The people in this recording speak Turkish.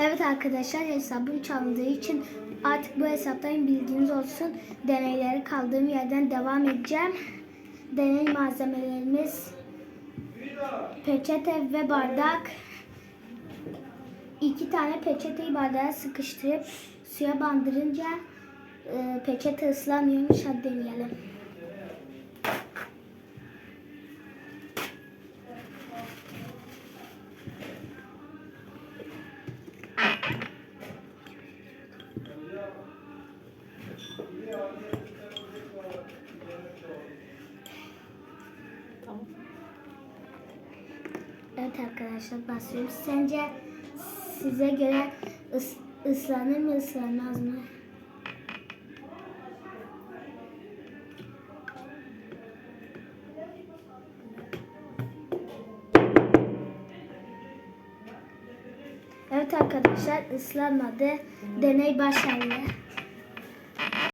Evet arkadaşlar hesabım çalındığı için artık bu hesaptan bilginiz olsun. Deneyleri kaldığım yerden devam edeceğim. Deney malzemelerimiz peçete ve bardak. İki tane peçeteyi bardağa sıkıştırıp suya bandırınca e, peçete ıslanmıyormuş. Hadi deneyelim. Evet arkadaşlar basıyorum. Sence size göre ıs, ıslanır mı ıslanmaz mı? Evet arkadaşlar ıslanmadı. Deney başarılı.